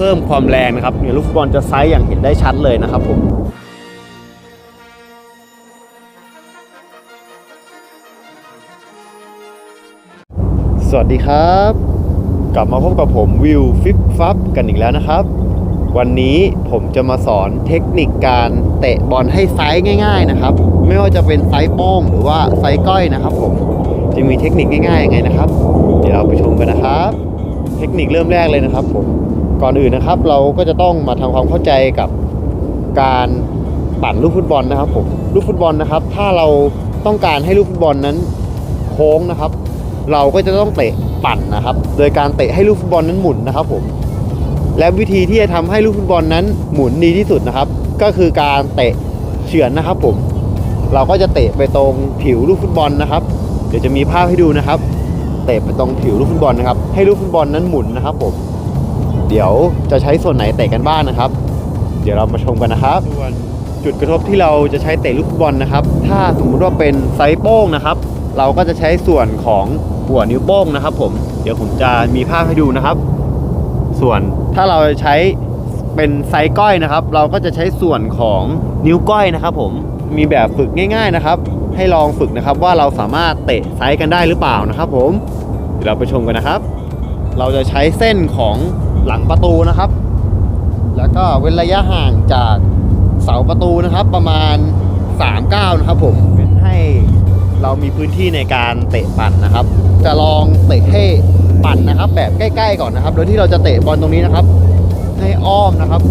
พิ่มความแรงนะครับเนี่ยลูกฟุตบอลจะไซส์อย่างเห็นได้ชัดเลยนะครับผมสวัสดีครับ กลับมาพบกับผมวิวฟิปฟับกันอีกแล้วนะครับ วันนี้ผมจะมาสอนเทคนิคการเตะบอลให้ไซส์ง่าย ๆนะครับ ไม่ว่าจะเป็นไซส์โป้งหรือว่าไซส์ก้อยนะครับผมจะมีเทคนิคง่ายๆยังไงนะครับ เดี๋ยวเราไปชมกันนะครับ เทคนิคเริ่มแรกเลยนะครับผม ก่อนอื่นนะครับ เราก็จะต้องมาทำความเข้าใจกับการปั่นลูกฟุตบอลนะครับผมลูกฟุตบอลนะครับ ถ้าเราต้องการให้ลูกฟุตบอลนั้นโค้งนะครับ เราก็จะต้องเตะปั่นนะครับ โดยการเตะให้ลูกฟุตบอลนั้นหมุนนะครับผมและวิธีที่จะทำให้ลูกฟุตบอลนั้นหมุนดีที่สุดนะครับ ก็คือการเตะเฉือนนะครับผม เราก็จะเตะไปตรงผิวลูกฟุตบอลนะครับ เดี๋ยวจะมีภาพให้ดูนะครับ เตะไปตรงผิวลูกฟุตบอลนะครับ ให้ลูกฟุตบอลนั้นหมุนนะครับผม เดี๋ยวจะใช้ส่วนไหนเตะกันบ้างนะครับ เดี๋ยวเรามาชมกันนะครับ ส่วนจุดกระทบที่เราจะใช้เตะลูกฟุตบอลนะครับ ถ้าสมมุติว่าเป็นไซส์โป้งนะครับ เราก็จะใช้ส่วนของหัวนิ้วโป้งนะครับ ผม เดี๋ยวผมจะมีภาพให้ดูนะครับ ส่วนถ้าเราใช้เป็นไซส์ก้อยนะครับ เราก็จะใช้ส่วนของนิ้วก้อยนะครับ ผม มีแบบฝึกง่าย ๆนะครับ ให้ลองฝึกนะครับว่าเราสามารถเตะไซส์กันได้หรือเปล่านะครับ ผม เดี๋ยวเราไปชมกันนะครับ เราจะใช้เส้นของ หลังประตูนะครับ แล้วก็เว้นระยะห่างจากเสาประตูนะครับ ประมาณ3ก้าวนะครับผมเป็นให้เรามีพื้นที่ในการเตะปั่นนะครับ จะลองเตะให้ปั่นนะครับ แบบใกล้ ๆ ก่อนนะครับ โดยที่เราจะเตะบอลตรงนี้นะครับ ให้อ้อมนะครับ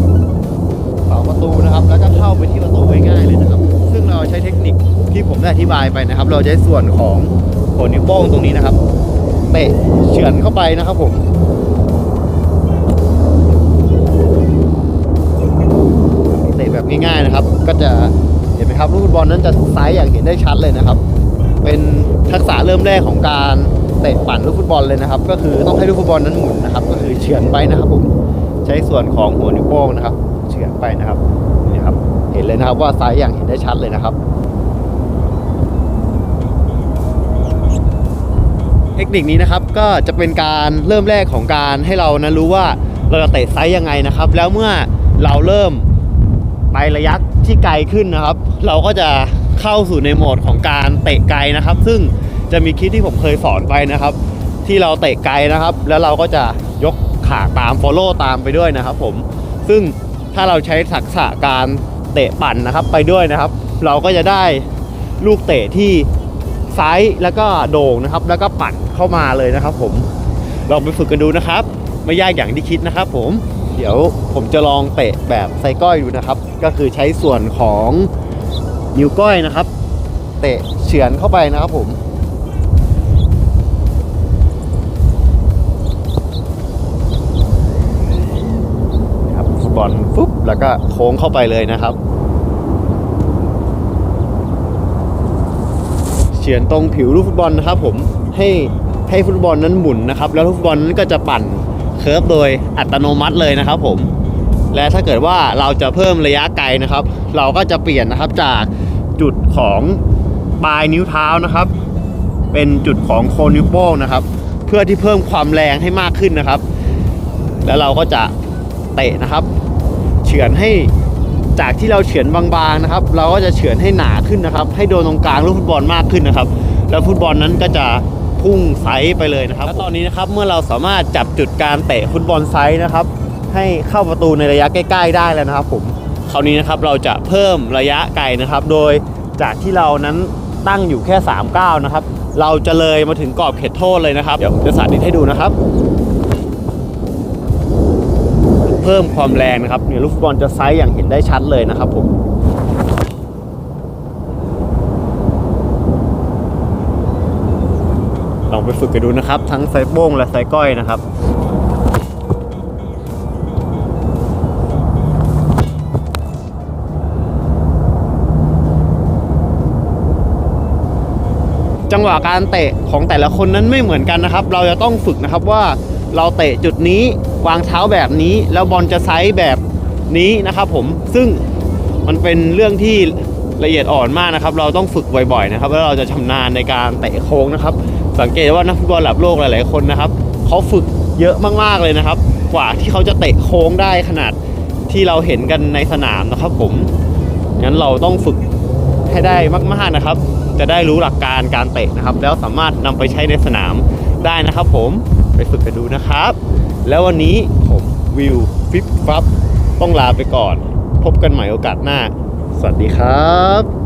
เสาประตูนะครับ แล้วก็เข้าไปที่ประตูง่ายๆเลยนะครับ ซึ่งเราใช้เทคนิคที่ผมได้อธิบายไปนะครับ เราใช้ส่วนของหัวนิ้วโป้งตรงนี้นะครับ เตะเฉือนเข้าไปนะครับผม ง่ายๆนะครับ ก็จะเห็นไหมครับลูกฟุตบอลนั้นจะไซส์อย่างเห็นได้ชัดเลยนะครับ เป็นทักษะเริ่มแรกของการเตะปั่นลูกฟุตบอลเลยนะครับ ก็คือต้องให้ลูกฟุตบอลนั้นหมุนนะครับ ก็คือเฉือนไปนะครับผมใช้ส่วนของหัวนิ้วโป้งนะครับเฉือนไปนะครับนี่ครับ เห็นเลยนะครับว่าไซส์อย่างเห็นได้ชัดเลยนะครับเทคนิคนี้นะครับก็จะเป็นการเริ่มแรกของการให้เรานะรู้ว่าเราจะเตะไซส์ยังไงนะครับ แล้วเมื่อเราเริ่ม ไประยะที่ไกลขึ้นนะครับ เราก็จะเข้าสู่ในโหมดของการเตะไกลนะครับ ซึ่งจะมีคลิปที่ผมเคยสอนไปนะครับ ที่เราเตะไกลนะครับ แล้วเราก็จะยกขาตาม follow ตามไปด้วยนะครับ ผมซึ่งถ้าเราใช้ทักษะการเตะปั่นนะครับไปด้วยนะครับ เราก็จะได้ลูกเตะที่ไซส์แล้วก็โด่งนะครับ แล้วก็ปัดเข้ามาเลยนะครับ ผมลองไปฝึกกันดูนะครับ ไม่ยากอย่างที่คิดนะครับ ผม เดี๋ยวผมจะลองเตะแบบไซก้อยดูนะครับ ก็คือใช้ส่วนของนิ้วก้อยนะครับ เตะเฉือนเข้าไปนะครับผมครับฟุตบอลฟุบแล้วก็โค้งเข้าไปเลยนะครับเฉือนตรงผิวลูกฟุตบอลนะครับผมให้ให้ฟุตบอลนั้นหมุนนะครับ แล้วลูกฟุตบอลนั้นก็จะปั่น เคิร์ฟโดยอัตโนมัติเลยนะครับผมและถ้าเกิดว่าเราจะเพิ่มระยะไกลนะครับ เราก็จะเปลี่ยนนะครับจากจุดของปลายนิ้วเท้านะครับ เป็นจุดของโคนนิ้วโป้งนะครับ เพื่อที่เพิ่มความแรงให้มากขึ้นนะครับ แล้วเราก็จะเตะนะครับ เฉือนให้จากที่เราเฉือนบางๆนะครับ เราก็จะเฉือนให้หนาขึ้นนะครับ ให้โดนตรงกลางลูกฟุตบอลมากขึ้นนะครับ แล้วฟุตบอลนั้นก็จะ พุ่งไซส์ไปเลยนะครับ แล้วตอนนี้นะครับเมื่อเราสามารถจับจุดการเตะฟุตบอลไซส์นะครับ ให้เข้าประตูในระยะใกล้ ๆ ได้แล้วนะครับ ผมคราวนี้นะครับเราจะเพิ่มระยะไกลนะครับ โดยจากที่เรานั้นตั้งอยู่แค่3ก้าวนะครับ เราจะเลยมาถึงกรอบเขตโทษเลยนะครับ เดี๋ยวผมจะสาธิตให้ดูนะครับ เพิ่มความแรงนะครับเนี่ยลูกฟุตบอลจะไซส์อย่างเห็นได้ชัดเลยนะครับผม ลองไปฝึกกันดูนะครับ ทั้งไซโป้งและไซก้อยนะครับจังหวะการเตะของแต่ละคนนั้นไม่เหมือนกันนะครับ เราจะต้องฝึกนะครับว่าเราเตะจุดนี้วางเท้าแบบนี้ แล้วบอลจะไซส์แบบนี้นะครับผมซึ่งมันเป็นเรื่องที่ละเอียดอ่อนมากนะครับ เราต้องฝึกบ่อยๆนะครับ แล้วเราจะชำนาญในการเตะโค้งนะครับ สังเกตว่านักฟุตบอลระดับโลกหลาย ๆ คนนะครับเขาฝึกเยอะมาก ๆ เลยนะครับ กว่าที่เขาจะเตะโค้งได้ขนาดที่เราเห็นกันในสนามนะครับผมงั้นเราต้องฝึกให้ได้มาก ๆ นะครับ จะได้รู้หลักการการเตะนะครับ แล้วสามารถนำไปใช้ในสนามได้นะครับ ผมไปฝึกกันดูนะครับ แล้ววันนี้ผมวิวฟิปฟับต้องลาไปก่อน พบกันใหม่โอกาสหน้า สวัสดีครับ